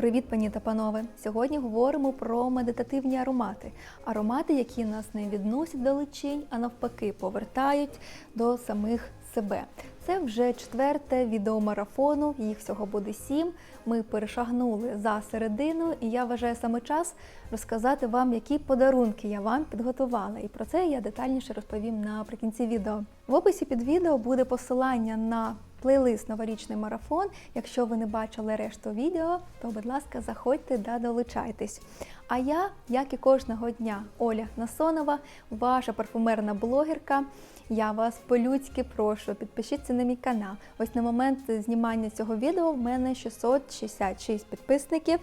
Привіт, пані та панове! Сьогодні говоримо про медитативні аромати. Аромати, які нас не відносять до личинь, а навпаки, повертають до самих себе. Це вже четверте відео марафону, їх всього буде сім. Ми перешагнули за середину, і я вважаю саме час розказати вам, які подарунки я вам підготувала. І про це я детальніше розповім наприкінці відео. В описі під відео буде посилання на плейлист Новорічний марафон. Якщо ви не бачили решту відео, то, будь ласка, заходьте та долучайтесь. А я, як і кожного дня, Оля Насонова, ваша парфумерна блогерка. Я вас по-людськи прошу, підпишіться на мій канал. Ось на момент знімання цього відео в мене 666 підписників.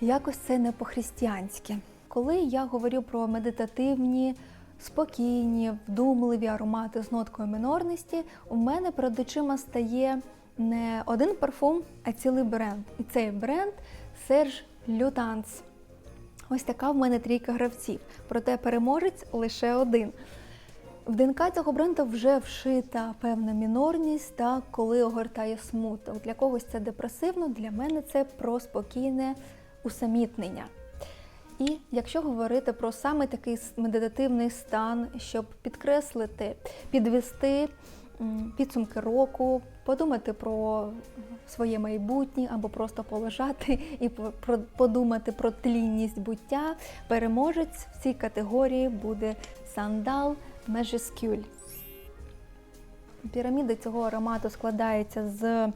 Якось це не по-християнськи. Коли я говорю про медитативні, спокійні, вдумливі аромати з ноткою мінорності, у мене перед очима стає не один парфум, а цілий бренд. І цей бренд Serge Lutens. Ось така в мене трійка гравців. Проте переможець лише один. В ДНК цього бренду вже вшита певна мінорність, та коли огортає смуток. Для когось це депресивно, для мене це про спокійне усамітнення. І якщо говорити про саме такий медитативний стан, щоб підкреслити, підвести підсумки року, подумати про своє майбутнє або просто полежати і подумати про тлінність буття, переможець в цій категорії буде сандал Межескюль. Піраміда цього аромату складається з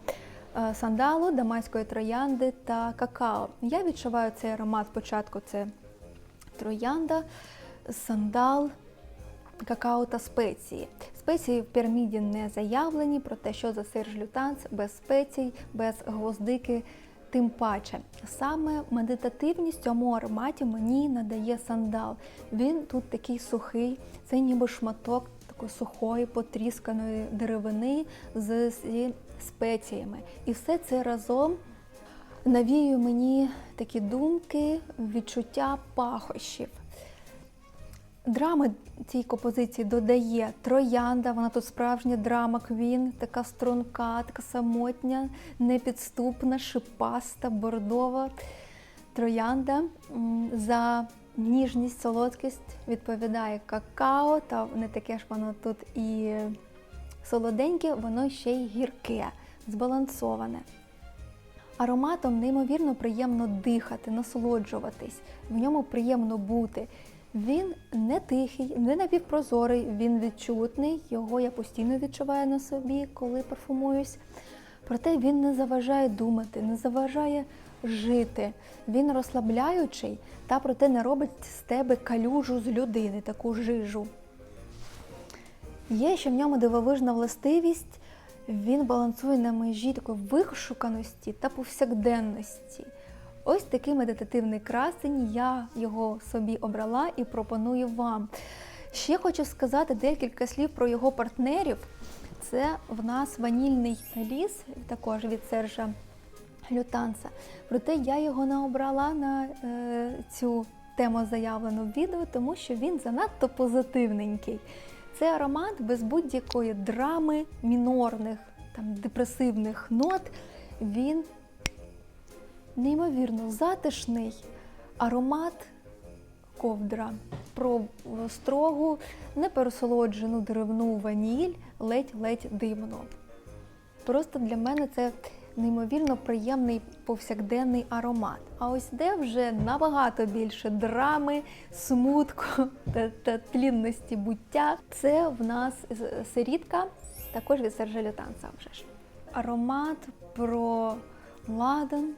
сандалу, дамаської троянди та какао. Я відчуваю цей аромат спочатку це троянда, сандал, какао та спеції. Спеції в піраміді не заявлені, про те, що за Серж Лютанс без спецій, без гвоздики. Тим паче, саме медитативність цьому ароматі мені надає сандал. Він тут такий сухий, це ніби шматок сухої, потрісканої деревини з зі спеціями. І все це разом навіює мені такі думки, відчуття пахощів. Драми цій композиції додає троянда, вона тут справжня драма квін, така струнка, така самотня, непідступна, шипаста, бордова. Троянда за ніжність, солодкість відповідає какао, та не таке ж воно тут і солоденьке, воно ще й гірке, збалансоване. Ароматом неймовірно приємно дихати, насолоджуватись, в ньому приємно бути. Він не тихий, не напівпрозорий, він відчутний, його я постійно відчуваю на собі, коли парфумуюсь. Проте він не заважає думати, не заважає жити. Він розслабляючий та проте не робить з тебе калюжу з людини, таку жижу. Є ще в ньому дивовижна властивість, він балансує на межі такої вишуканості та повсякденності. Ось такий медитативний красень, я його собі обрала і пропоную вам. Ще хочу сказати декілька слів про його партнерів. Це в нас ванільний ліс, також від Сержа Лютанса. Проте я його не обрала на е, цю тему заявлену в відео, тому що він занадто позитивненький. Це аромат без будь-якої драми, мінорних, там, депресивних нот. Він неймовірно затишний аромат ковдра про строгу, непересолоджену деревну ваніль, ледь-ледь димну. Просто для мене це неймовірно приємний повсякденний аромат. А ось де вже набагато більше драми, смутку та, та тлінності буття. Це в нас сирітка, також від Сержа Лютанса вже ж. Аромат про ладан,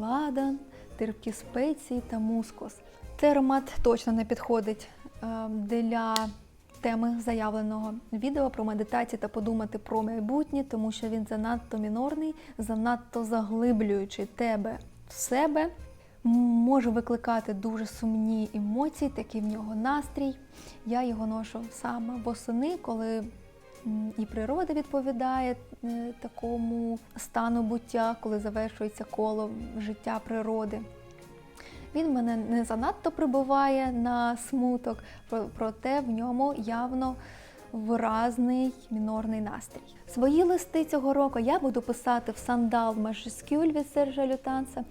ладан, терпкі спеції та мускус. Цей аромат точно не підходить е, для теми заявленого відео про медитацію та подумати про майбутнє, тому що він занадто мінорний, занадто заглиблюючи тебе в себе, може викликати дуже сумні емоції, такий в нього настрій. Я його ношу саме восени, коли і природа відповідає е, такому стану буття, коли завершується коло життя природи. Він мене не занадто прибуває на смуток, проте в ньому явно виразний мінорний настрій. Свої листи цього року я буду писати в сандал Majuscule від Сержа Лютанса.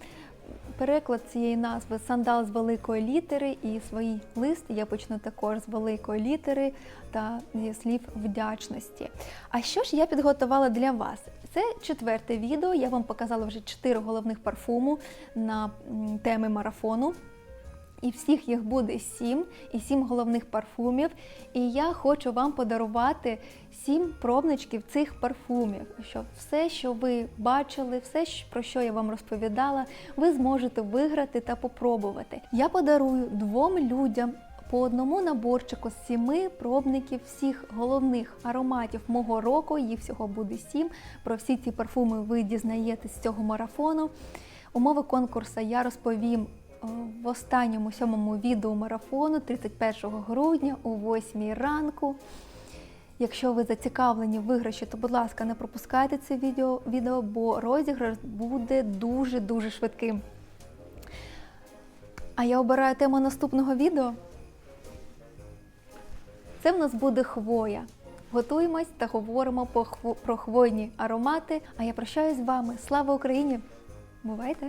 Переклад цієї назви сандал з великої літери, і свій лист я почну також з великої літери та зі слів вдячності. А що ж я підготувала для вас? Це четверте відео. Я вам показала вже чотири головних парфуму на теми марафону. І всіх їх буде сім, і сім головних парфумів. І я хочу вам подарувати сім пробничків цих парфумів. Щоб все, що ви бачили, все, про що я вам розповідала, ви зможете виграти та попробувати. Я подарую двом людям. По одному наборчику з сіми пробників всіх головних ароматів мого року, їх всього буде сім. Про всі ці парфуми ви дізнаєтесь з цього марафону. Умови конкурсу я розповім в останньому сьомому відео марафону 31 грудня о 8 ранку. Якщо ви зацікавлені в виграші, то будь ласка, не пропускайте це відео, відео бо розіграш буде дуже-дуже швидким. А я обираю тему наступного відео. Це в нас буде хвоя. Готуємось та говоримо про хвойні аромати. А я прощаюсь з вами. Слава Україні! Бувайте!